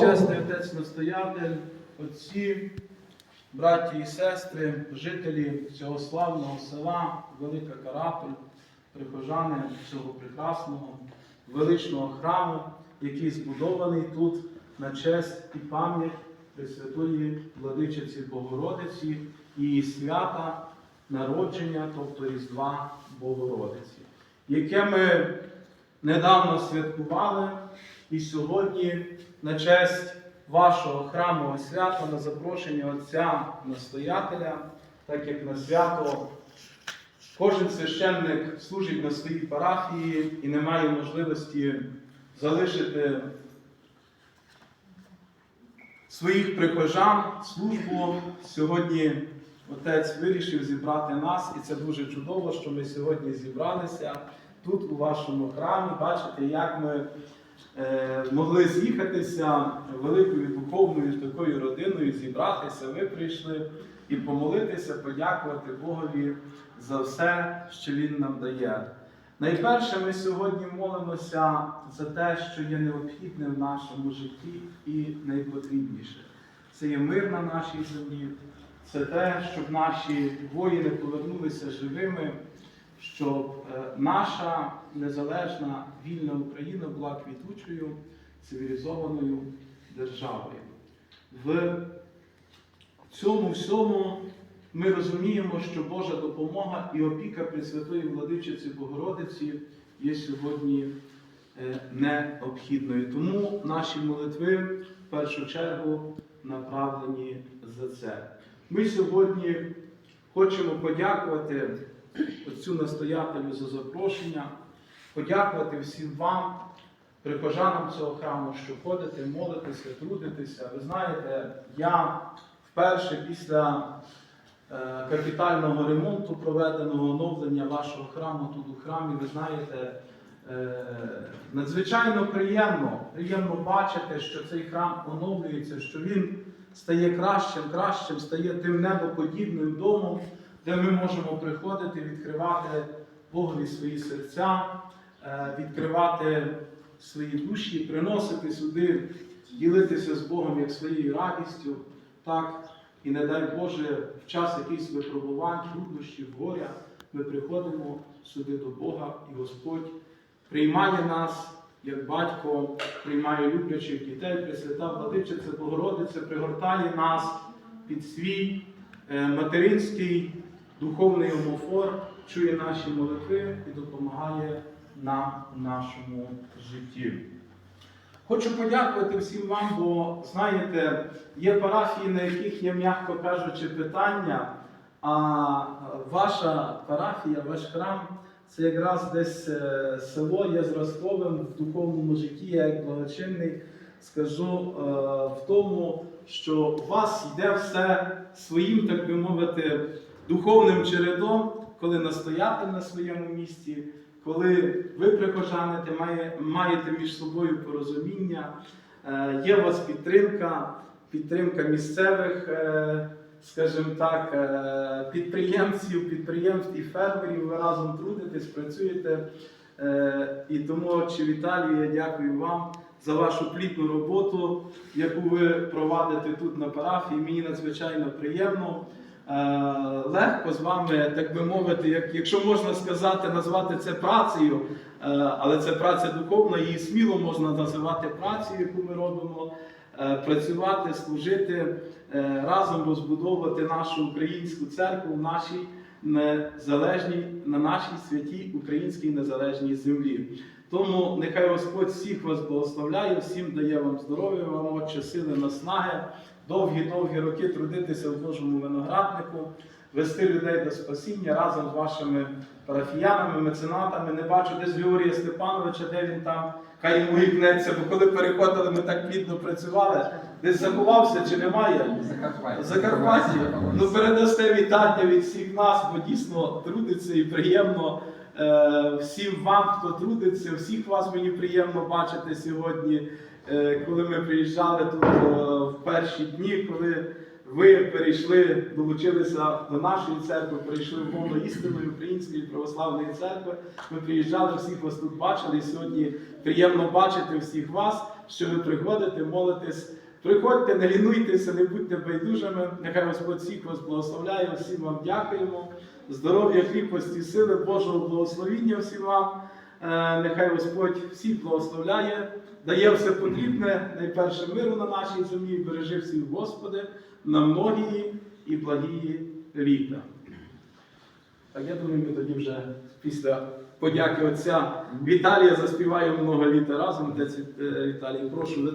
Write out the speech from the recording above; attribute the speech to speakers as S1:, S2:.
S1: Чесний отець настоятель, отці, браті і сестри, жителі цього славного села, Велика Каратуль, прихожани цього прекрасного величного храму, який збудований тут на честь і пам'ять Пресвятої Владичиці Богородиці і свята народження, тобто Різдва Богородиці, яке ми недавно святкували. І сьогодні на честь вашого храмового свята, на запрошення Отця Настоятеля, так як на свято кожен священник служить на своїй парафії і не має можливості залишити своїх прихожан службу. Сьогодні Отець вирішив зібрати нас, і це дуже чудово, що ми сьогодні зібралися тут, у вашому храмі. Бачите, як ми могли з'їхатися великою духовною такою родиною, зібратися. Ви прийшли і помолитися, подякувати Богові за все, що Він нам дає. Найперше, ми сьогодні молимося за те, що є необхідне в нашому житті і найпотрібніше. Це є мир на нашій землі, це те, щоб наші воїни повернулися живими, щоб е, наша незалежна вільна Україна була квітучою, цивілізованою державою. В цьому всьому ми розуміємо, що Божа допомога і опіка Пресвятої Владичиці Богородиці є сьогодні е, необхідною. Тому наші молитви в першу чергу направлені за це. Ми сьогодні хочемо подякувати отцю настоятелю за запрошення, подякувати всім вам, прихожанам цього храму, що ходите, молитеся, трудитеся. Ви знаєте, я вперше після е, капітального ремонту, проведеного оновлення вашого храму тут у храмі, ви знаєте, е, надзвичайно приємно, приємно бачити, що цей храм оновлюється, що він стає кращим, кращим, стає тим небоподібним домом, де ми можемо приходити, відкривати Богові свої серця, е, відкривати свої душі, приносити сюди, ділитися з Богом як своєю радістю, так, і не дай Боже, в час якихось випробувань, труднощів, горя, ми приходимо сюди до Бога, і Господь приймає нас, як батько приймає люблячих дітей, Пресвята Владичиця Богородиця, пригортає нас під свій е, материнський духовний омофор, чує наші молитви і допомагає нам в нашому житті. Хочу подякувати всім вам, бо знаєте, є парафії, на яких є, м'яко кажучи, питання, а ваша парафія, ваш храм це якраз десь е, село є зразковим в духовному житті, я як благочинний скажу е, в тому, що у вас йде все своїм, так би мовити, духовним чередом, коли настоятель на своєму місці, коли ви прихожаните, має- маєте між собою порозуміння, е, є у вас підтримка, підтримка місцевих, е, скажімо так, е, підприємців, підприємств і фермерів. Ви разом трудитесь, працюєте. І тому, отче Віталію, я дякую вам за вашу плідну роботу, яку ви провадите тут на парафії. Мені надзвичайно приємно. Е, Легко з вами, так би мовити, як, якщо можна сказати, назвати це працею, е, але це праця духовна, її сміло можна називати працею, яку ми робимо. Е, Працювати, служити, разом розбудовувати нашу українську церкву в нашій незалежній, на нашій святій українській незалежній землі. Тому нехай Господь всіх вас благословляє, всім дає вам здоров'я, вам отче сили, наснаги, довгі-довгі роки трудитися в Божому винограднику, вести людей до спасіння разом з вашими парафіянами, меценатами. Не бачу десь Георгія Степановича, де він там, хай йому гікнеться, бо коли переходили, ми так плідно працювали. Десь заховався чи немає?
S2: Закарпаття.
S1: Закарпатті. Ну передасте вітання від всіх нас, бо дійсно трудиться і приємно е, всім вам, хто трудиться, всіх вас мені приємно бачити сьогодні, коли ми приїжджали тут е, в перші дні, коли ви перейшли, долучилися до нашої церкви, перейшли в мовно істинної української православної церкви. Ми приїжджали, всіх вас тут бачили. Сьогодні приємно бачити всіх вас. що ви приходите, молитесь. Приходьте, не лінуйтеся, не будьте байдужими. Нехай Господь всіх вас благословляє, всім вам дякуємо. Здоров'я, кріпості, сили, Божого благословіння всім вам. Е, Нехай Господь всіх благословляє, дає все потрібне, найперше миру на нашій землі, бережи всіх, Господи, на многії і благії літа. Так, я думаю, ми тоді вже після подяки отця Віталія заспіваємо много літа разом. Отець е, Віталій, прошу.